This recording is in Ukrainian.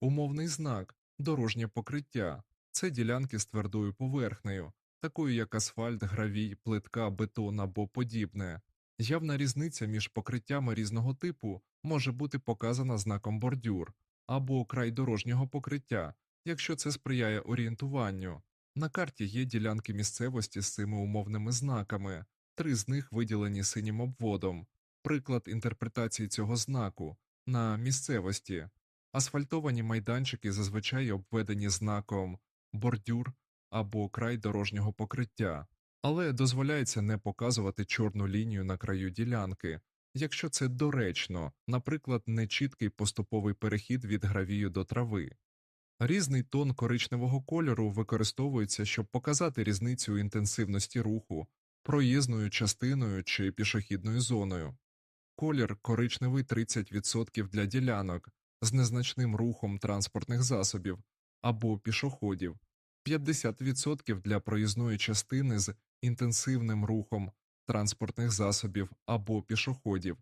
Умовний знак дорожнє покриття це ділянки з твердою поверхнею, такою як асфальт, гравій, плитка, бетон або подібне. Явна різниця між покриттями різного типу може бути показана знаком бордюр або край дорожнього покриття, якщо це сприяє орієнтуванню. На карті є ділянки місцевості з цими умовними знаками, три з них виділені синім обводом. Приклад інтерпретації цього знаку на місцевості. Асфальтовані майданчики зазвичай обведені знаком бордюр або край дорожнього покриття, але дозволяється не показувати чорну лінію на краю ділянки, якщо це доречно, наприклад, нечіткий поступовий перехід від гравію до трави. Різний тон коричневого кольору використовується, щоб показати різницю інтенсивності руху, проїзною частиною чи пішохідною зоною. Колір коричневий 30% для ділянок з незначним рухом транспортних засобів або пішоходів, 50% для проїзної частини з інтенсивним рухом транспортних засобів або пішоходів,